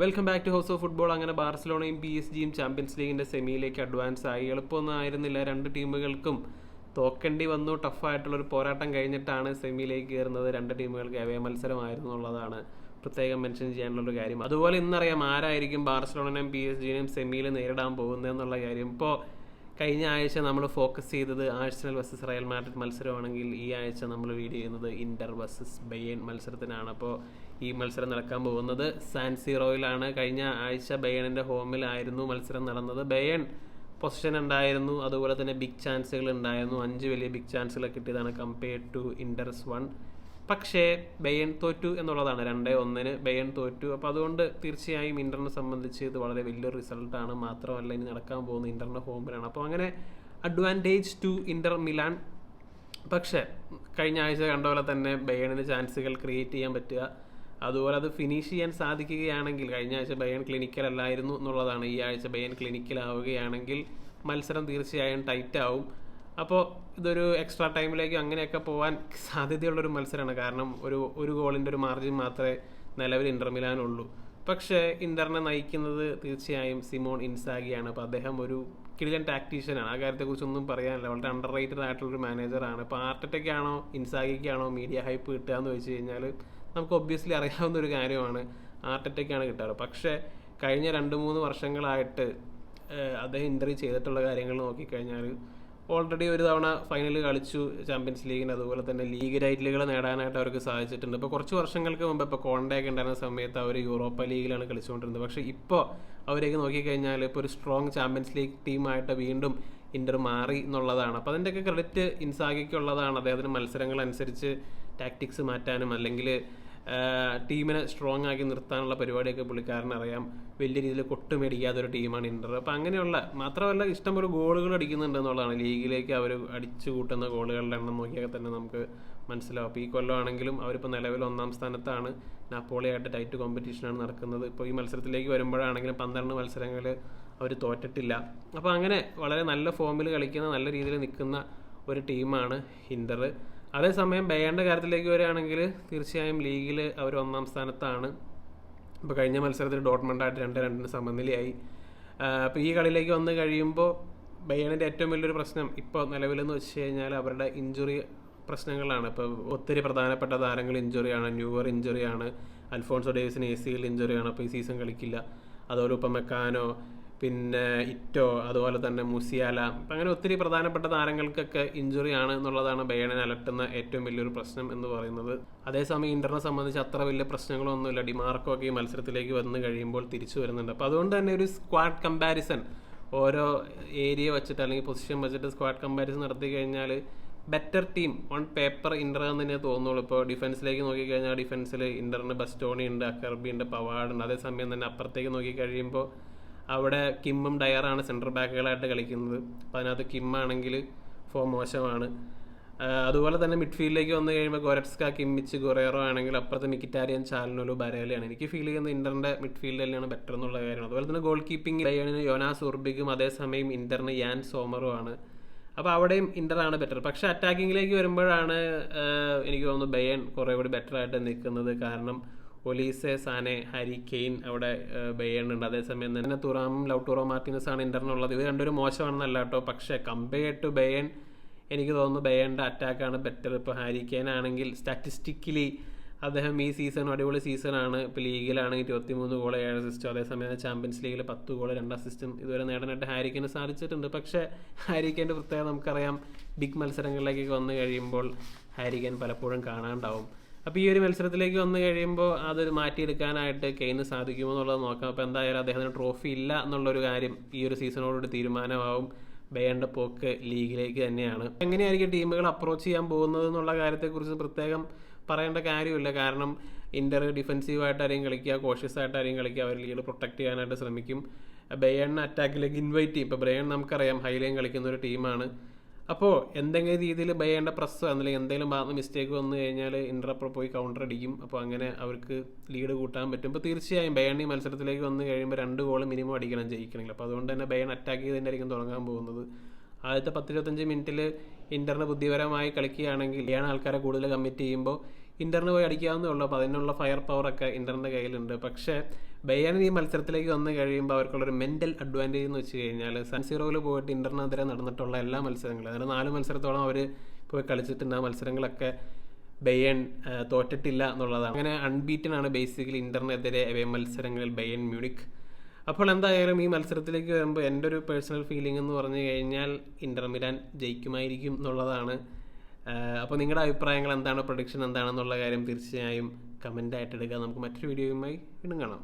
Welcome back to house of football അങ്ങനെ ബാർസലോണയും P S ജിയും ചാമ്പ്യൻസ് ലീഗിന്റെ സെമിയിലേക്ക് അഡ്വാൻസ് ആയി. എളുപ്പമൊന്നും ആയിരുന്നില്ല രണ്ട് ടീമുകൾക്കും തോക്കേണ്ടി വന്നു. ടഫായിട്ടുള്ളൊരു പോരാട്ടം കഴിഞ്ഞിട്ടാണ് സെമിയിലേക്ക് കയറുന്നത്. രണ്ട് ടീമുകൾക്ക് അവയ മത്സരമായിരുന്നു എന്നുള്ളതാണ് പ്രത്യേകം മെൻഷൻ ചെയ്യാനുള്ളൊരു കാര്യം. അതുപോലെ ഇന്നറിയാം ആരായിരിക്കും ബാർസലോണയും പി എസ് ജിയും സെമിയിൽ നേരിടാൻ പോകുന്നത് എന്നുള്ള കാര്യം. ഇപ്പോൾ കഴിഞ്ഞ ആഴ്ച നമ്മൾ ഫോക്കസ് ചെയ്തത് ആഴ്സണൽ വസ്സസ് റയൽ മാഡ്രിഡ് മത്സരമാണെങ്കിൽ ഈ ആഴ്ച നമ്മൾ വീഡിയോ ചെയ്യുന്നത് ഇന്റർ വസ്സസ് ബെയ്യൻ മത്സരത്തിനാണ്. അപ്പോൾ ഈ മത്സരം നടക്കാൻ പോകുന്നത്. സാൻ സീറോയിലാണ് കഴിഞ്ഞ ആഴ്ച ബയണിന്റെ ഹോമിലായിരുന്നു മത്സരം നടന്നത്. ബയൺ പൊസിഷൻ ഉണ്ടായിരുന്നു. അതുപോലെ തന്നെ ബിഗ് ചാൻസുകൾ ഉണ്ടായിരുന്നു. അഞ്ച് വലിയ ബിഗ് ചാൻസുകൾ കിട്ടിയതാണ് കമ്പയർഡ് ടു ഇൻഡർസ് വൺ പക്ഷേ ബയൺ തോറ്റു എന്നുള്ളതാണ്. രണ്ടേ ഒന്നിന് ബയൺ തോറ്റു. അപ്പോൾ അതുകൊണ്ട് തീർച്ചയായും ഇന്ററിനെ സംബന്ധിച്ച് ഇത് വളരെ വലിയൊരു റിസൾട്ടാണ് മാത്രമല്ല ഇനി നടക്കാൻ പോകുന്ന ഇന്ററിന്റെ ഹോമിലാണ് അപ്പോൾ അങ്ങനെ അഡ്വാന്റേജ് ടു ഇന്റർ മിലാൻ പക്ഷേ കഴിഞ്ഞ ആഴ്ച കണ്ട പോലെ തന്നെ ബയണിന് ചാൻസുകൾ ക്രിയേറ്റ് ചെയ്യാൻ പറ്റുക. അതുപോലെ അത് ഫിനിഷ് ചെയ്യാൻ സാധിക്കുകയാണെങ്കിൽ കഴിഞ്ഞ ആഴ്ച ബയൺ ക്ലിനിക്കൽ അല്ലായിരുന്നു എന്നുള്ളതാണ്. ഈ ആഴ്ച ബയൺ ക്ലിനിക്കൽ ആവുകയാണെങ്കിൽ മത്സരം തീർച്ചയായും ടൈറ്റ് ആവും. അപ്പോൾ ഇതൊരു എക്സ്ട്രാ ടൈമിലേക്ക് അങ്ങനെയൊക്കെ പോകാൻ സാധ്യതയുള്ളൊരു മത്സരമാണ്. കാരണം ഒരു ഒരു ഗോളിന്റെ ഒരു മാർജിൻ മാത്രമേ നിലവിൽ ഇന്റർമിലാനുള്ളൂ പക്ഷേ ഇന്ററിനെ നയിക്കുന്നത് തീർച്ചയായും സിമോൺ ഇൻസാഗിയാണ്. അപ്പോൾ അദ്ദേഹം ഒരു കിടിലൻ ടാക്ടീഷ്യനാണ് ആ കാര്യത്തെക്കുറിച്ചൊന്നും പറയാനില്ല. വളരെ അണ്ടർ റേറ്റഡ് ആയിട്ടുള്ളൊരു മാനേജറാണ് ഇപ്പോൾ ആർട്ടറ്റയ്ക്കാണോ ഇൻസാഗിക്കാണോ മീഡിയ ഹൈപ്പ് കിട്ടുക എന്ന് വെച്ച് കഴിഞ്ഞാൽ നമുക്ക് ഒബ്വിയസ്ലി അറിയാവുന്ന ഒരു കാര്യമാണ്. ഹാർട്ട് അറ്റാക്കാണ് കിട്ടാറ്. പക്ഷേ കഴിഞ്ഞ രണ്ട് മൂന്ന് വർഷങ്ങളായിട്ട് അദ്ദേഹം ഇന്റർവ്യൂ ചെയ്തിട്ടുള്ള കാര്യങ്ങൾ നോക്കിക്കഴിഞ്ഞാൽ ഓൾറെഡി ഒരു തവണ ഫൈനൽ കളിച്ചു ചാമ്പ്യൻസ് ലീഗിന് അതുപോലെ തന്നെ ലീഗ് ടൈറ്റിലുകൾ നേടാനായിട്ട് അവർക്ക് സാധിച്ചിട്ടുണ്ട്. ഇപ്പോൾ കുറച്ച് വർഷങ്ങൾക്ക് മുമ്പ് ഇപ്പോൾ കോണ്ടാക്ട് ഉണ്ടായിരുന്ന സമയത്ത് അവർ യൂറോപ്പ ലീഗിലാണ് കളിച്ചുകൊണ്ടിരുന്നത്. പക്ഷേ ഇപ്പോൾ അവരേക്ക് നോക്കിക്കഴിഞ്ഞാൽ ഇപ്പോൾ ഒരു സ്ട്രോങ് ചാമ്പ്യൻസ് ലീഗ് ടീമായിട്ട് വീണ്ടും ഇന്റർ മാറി എന്നുള്ളതാണ്. അപ്പോൾ അതിന്റെയൊക്കെ ക്രെഡിറ്റ് ഇൻസാഗിക്കുള്ളതാണ് അദ്ദേഹത്തിന് മത്സരങ്ങൾ അനുസരിച്ച് ടാക്ടിക്സ് മാറ്റാനും അല്ലെങ്കിൽ ടീമിനെ സ്ട്രോങ് ആക്കി നിർത്താനുള്ള പരിപാടിയൊക്കെ പുള്ളിക്കാരന് അറിയാം. വലിയ രീതിയിൽ കൊട്ടുമേടിക്കാത്ത ഒരു ടീമാണ് ഇന്റർ. അപ്പം അങ്ങനെയുള്ള മാത്രമല്ല ഇഷ്ടംപോലെ ഗോളുകൾ അടിക്കുന്നുണ്ട് എന്നുള്ളതാണ്. ലീഗിലേക്ക് അവർ അടിച്ചു കൂട്ടുന്ന ഗോളുകളുടെ എണ്ണം നോക്കിയാൽ തന്നെ നമുക്ക് മനസ്സിലാവും. അപ്പോൾ ഈ കൊല്ലമാണെങ്കിലും അവരിപ്പോൾ നിലവിൽ ഒന്നാം സ്ഥാനത്താണ്. നാപ്പോളിയായിട്ട് ടൈറ്റ് കോമ്പറ്റീഷനാണ് നടക്കുന്നത്. ഇപ്പോൾ ഈ മത്സരത്തിലേക്ക് വരുമ്പോഴാണെങ്കിലും പന്ത്രണ്ട് മത്സരങ്ങൾ അവർ തോറ്റിട്ടില്ല. അപ്പോൾ അങ്ങനെ വളരെ നല്ല ഫോമിൽ കളിക്കുന്ന നല്ല രീതിയിൽ നിൽക്കുന്ന ഒരു ടീമാണ് ഇന്റർ. അതേസമയം ബയറിന്റെ കാര്യത്തിലേക്ക് വരികയാണെങ്കിൽ തീർച്ചയായും ലീഗിൽ അവർ ഒന്നാം സ്ഥാനത്താണ്. ഇപ്പോൾ കഴിഞ്ഞ മത്സരത്തിൽ ഡോട്ട്മണ്ടായിട്ട് രണ്ട് രണ്ടിന് സമനിലയായി. അപ്പോൾ ഈ കളിയിലേക്ക് വന്ന് കഴിയുമ്പോൾ ബയണിന്റെ ഏറ്റവും വലിയൊരു പ്രശ്നം ഇപ്പോൾ നിലവിലെന്ന് വെച്ച് കഴിഞ്ഞാൽ അവരുടെ ഇഞ്ചുറി പ്രശ്നങ്ങളാണ്. ഇപ്പോൾ ഒത്തിരി പ്രധാനപ്പെട്ട താരങ്ങൾ ഇഞ്ചുറിയാണ് ന്യൂവർ ഇഞ്ചുറിയാണ് അൽഫോൺസോ ഡേവിസിന് എ സിയിൽ ഇഞ്ചുറിയാണ്. അപ്പോൾ ഈ സീസൺ കളിക്കില്ല. അതുപോലെ ഇപ്പം മെക്കാനോ പിന്നെ ഇറ്റോ അതുപോലെ തന്നെ മുസിയാല അങ്ങനെ ഒത്തിരി പ്രധാനപ്പെട്ട താരങ്ങൾക്കൊക്കെ ഇഞ്ചുറി ആണ് എന്നുള്ളതാണ് ബയണിനെ അലട്ടുന്ന ഏറ്റവും വലിയൊരു പ്രശ്നം എന്ന് പറയുന്നത്. അതേസമയം ഇന്റർനെ സംബന്ധിച്ച് അത്ര വലിയ പ്രശ്നങ്ങളൊന്നുമില്ല. ഡിമാർക്കോ ഒക്കെ ഈ മത്സരത്തിലേക്ക് വന്ന് കഴിയുമ്പോൾ തിരിച്ചു വരുന്നുണ്ട്. അപ്പോൾ അതുകൊണ്ട് തന്നെ ഒരു സ്ക്വാഡ് കമ്പാരിസൺ ഓരോ ഏരിയ വെച്ചിട്ട് അല്ലെങ്കിൽ പൊസിഷൻ വെച്ചിട്ട് സ്ക്വാഡ് കമ്പാരിസൺ നടത്തി കഴിഞ്ഞാൽ better team on paper Inter എന്ന് തന്നെ തോന്നുള്ളൂ. ഇപ്പോൾ ഡിഫൻസിലേക്ക് നോക്കിക്കഴിഞ്ഞാൽ ഡിഫൻസിൽ ഇന്ററിന് ബസ്റ്റോണി ഉണ്ട് അക്കർബി ഉണ്ട് പവാഡ് ഉണ്ട് അതേസമയം തന്നെ അപ്പുറത്തേക്ക് നോക്കി കഴിയുമ്പോൾ അവിടെ കിമ്മും ഡയറാണ് സെന്റർ ബാക്കുകളായിട്ട് കളിക്കുന്നത്. അപ്പോൾ അതിനകത്ത് കിമ്മാണെങ്കിൽ ഫോം മോശമാണ്. അതുപോലെ തന്നെ മിഡ്ഫീൽഡിലേക്ക് വന്നു കഴിയുമ്പോൾ ഗൊരറ്റ്സ്ക കിമ്മിച്ച് ഗൊറേറോ ആണെങ്കിൽ അപ്പുറത്ത് മിക്കിറ്റാരിയൻ ചാലനോലു ബരേലയാണ്. എനിക്ക് ഫീൽ ചെയ്യുന്നത് ഇന്ററിന്റെ മിഡ്ഫീൽഡ് തന്നെയാണ് ബെറ്റർ എന്നുള്ള കാര്യമാണ്. അതുപോലെ തന്നെ ഗോൾ കീപ്പിംഗ് ലയണിന് യോനാസ് ഉർബിഗും അതേസമയം ഇന്ററിന് യാൻ സോമറും ആണ്. അപ്പോൾ അവിടെയും ഇന്ററാണ് ബെറ്റർ പക്ഷേ അറ്റാക്കിങ്ങിലേക്ക് വരുമ്പോഴാണ് എനിക്ക് തോന്നുന്നു ബയൺ കുറേ കൂടി ബെറ്റർ ആയിട്ട് നിൽക്കുന്നത്. കാരണം ഒലീസെ സാനെ ഹാരി കെയ്ൻ അവിടെ ബെയ്യണുണ്ട്. ഉണ്ട് അതേസമയം തന്നെ തുറാം ലൗട്ടൂറോ മാർട്ടിനസ് ആണ് ഇന്ററിനുള്ളത് ഇവർ രണ്ടൊരു മോശമാണെന്നല്ല കേട്ടോ. പക്ഷേ കമ്പയർഡ് ടു ബെയൺ എനിക്ക് തോന്നുന്നു ബെയ്യേണ്ട അറ്റാക്കാണ് ബെറ്റർ ഇപ്പോൾ ഹാരി കെയ്ൻ ആണെങ്കിൽ സ്റ്റാറ്റിസ്റ്റിക്കലി അദ്ദേഹം ഈ സീസൺ അടിപൊളി സീസണാണ് ഇപ്പോൾ ലീഗിലാണെങ്കിൽ ഇരുപത്തിമൂന്ന് ഗോൾ ഏഴ് അസിസ്റ്റും അതേസമയം ചാമ്പ്യൻസ് ലീഗിൽ പത്ത് ഗോൾ രണ്ട് അസിസ്റ്റും ഇതുവരെ നേടാനായിട്ട് ഹാരിക്കന് സാധിച്ചിട്ടുണ്ട്. പക്ഷേ ഹാരിക്കന്റെ പ്രത്യേകത നമുക്കറിയാം. ബിഗ് മത്സരങ്ങളിലേക്കൊക്കെ വന്നു കഴിയുമ്പോൾ ഹാരിക്കൻ പലപ്പോഴും കാണാണ്ടാവും. അപ്പോൾ ഈ ഒരു മത്സരത്തിലേക്ക് വന്നു കഴിയുമ്പോൾ അത് മാറ്റിയെടുക്കാനായിട്ട് കെയിന് സാധിക്കുമോ എന്നുള്ളത് നോക്കാം. അപ്പോൾ എന്തായാലും അദ്ദേഹത്തിന് ട്രോഫി ഇല്ല എന്നുള്ളൊരു കാര്യം ഈ ഒരു സീസണോടുകൂടി തീരുമാനമാവും. ബേണ്ട പോക്ക് ലീഗിലേക്ക് തന്നെയാണ്. എങ്ങനെയായിരിക്കും ടീമുകൾ അപ്രോച്ച് ചെയ്യാൻ പോകുന്നത് എന്നുള്ള കാര്യത്തെക്കുറിച്ച് പ്രത്യേകം പറയേണ്ട കാര്യമില്ല. കാരണം ഇന്റർ ഡിഫെൻസീവായിട്ടായിരിക്കും കളിക്കുക കോഷ്യസ് ആയിട്ടായിരിക്കും കളിക്കുക അവർ ലീഡ് പ്രൊട്ടക്ട് ചെയ്യാനായിട്ട് ശ്രമിക്കും. ബെയണിനെ അറ്റാക്കിലേക്ക് ഇൻവൈറ്റ് ചെയ്യും. ഇപ്പോൾ ബ്രയൺ നമുക്കറിയാം ഹൈലൈൻ കളിക്കുന്ന ഒരു ടീമാണ് അപ്പോൾ എന്തെങ്കിലും രീതിയിൽ ബയ്യേണ്ട പ്രസ് അല്ലെങ്കിൽ എന്തെങ്കിലും ഭാഗത്ത് മിസ്റ്റേക്ക് വന്നു കഴിഞ്ഞാൽ ഇൻട്രപ്പർ പോയി കൗണ്ടർ അടിക്കും. അപ്പോൾ അങ്ങനെ അവർക്ക് ലീഡ് കൂട്ടാൻ പറ്റും. ഇപ്പോൾ തീർച്ചയായും ബയൺ മത്സരത്തിലേക്ക് വന്നു കഴിയുമ്പോൾ രണ്ട് ഗോൾ മിനിമം അടിക്കണം ജയിക്കണമെങ്കിൽ. അപ്പോൾ അതുകൊണ്ട് തന്നെ ബയൺ അറ്റാക്ക് ചെയ്ത് തന്നെയായിരിക്കും തുടങ്ങാൻ പോകുന്നത്. ആദ്യത്തെ പത്തിരുപത്തഞ്ച് മിനിറ്റിൽ ഇന്ററിന് ബുദ്ധിപരമായി കളിക്കുകയാണെങ്കിൽ ഏഴ് ആൾക്കാരെ കൂടുതൽ കമ്മിറ്റ് ചെയ്യുമ്പോൾ ഇന്ററിന് പോയി അടിക്കാവുന്നേ ഉള്ളൂ. അപ്പോൾ അതിനുള്ള ഫയർ പവറൊക്കെ ഇന്ററിന്റെ കയ്യിലുണ്ട്. പക്ഷേ ബയ്യാനി ഈ മത്സരത്തിലേക്ക് വന്നു കഴിയുമ്പോൾ അവർക്കുള്ളൊരു മെന്റൽ അഡ്വാന്റേജ് എന്ന് വെച്ച് കഴിഞ്ഞാൽ സൺസീറോയിൽ പോയിട്ട് ഇന്ററിനെതിരെ നടന്നിട്ടുള്ള എല്ലാ മത്സരങ്ങളും അതായത് നാല് മത്സരത്തോളം അവർ പോയി കളിച്ചിട്ടുണ്ട്. ആ മത്സരങ്ങളൊക്കെ ബയ്യൻ ആ, തോറ്റിട്ടില്ല എന്നുള്ളതാണ്. അങ്ങനെ അൺബീറ്റൻ ആണ് ബേസിക്കലി അവയ മത്സരങ്ങളിൽ ബയ്യൻ മ്യൂണിക് അപ്പോൾ എന്തായാലും ഈ മത്സരത്തിലേക്ക് വരുമ്പോൾ എന്റെ ഒരു പേഴ്സണൽ ഫീലിംഗ് എന്ന് പറഞ്ഞു കഴിഞ്ഞാൽ ഇന്റർമിരാൻ ജയിക്കുമായിരിക്കും എന്നുള്ളതാണ് അപ്പോൾ നിങ്ങളുടെ അഭിപ്രായങ്ങൾ എന്താണ്? പ്രൊഡിക്ഷൻ എന്താണെന്നുള്ള കാര്യം തീർച്ചയായും കമന്റ് ആയിട്ട് എടുക്കുക നമുക്ക് മറ്റൊരു വീഡിയോയുമായി വീണ്ടും കാണാം.